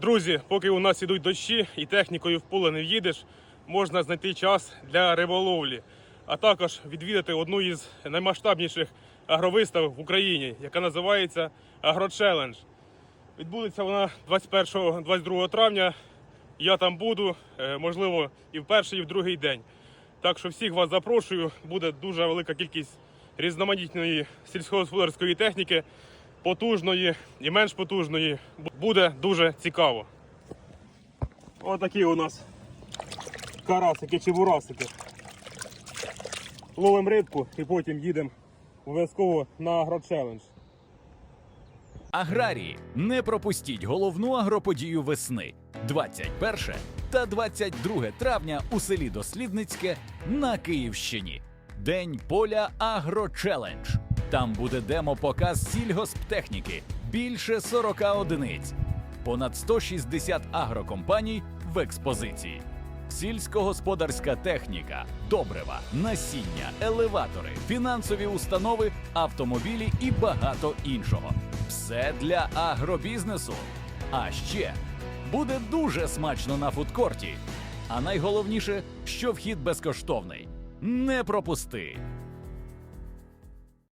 Друзі, поки у нас ідуть дощі і технікою в поле не в'їдеш, можна знайти час для риболовлі, а також відвідати одну із наймасштабніших агровистав в Україні, яка називається Агрочелендж. Відбудеться вона 21-22 травня. Я там буду, е, можливо, і в перший, і в другий день. Так що всіх вас запрошую. Буде дуже велика кількість різноманітної сільськогосподарської техніки, потужної і менш потужної. Бу- Буде дуже цікаво. Отакі у нас карасики чи бурасики. Ловимо рибку і потім їдемо обов'язково на агрочелендж. Аграрії, не пропустіть головну агроподію весни 21 та 22 травня у селі Дослідницьке на Київщині. День поля Агрочелендж. Там буде демо-показ сільгосптехніки, більше 40 одиниць, понад 160 агрокомпаній в експозиції. Сільськогосподарська техніка, добрива, насіння, елеватори, фінансові установи, автомобілі і багато іншого. Все для агробізнесу. А ще буде дуже смачно на фудкорті. А найголовніше, що вхід безкоштовний. Не пропусти!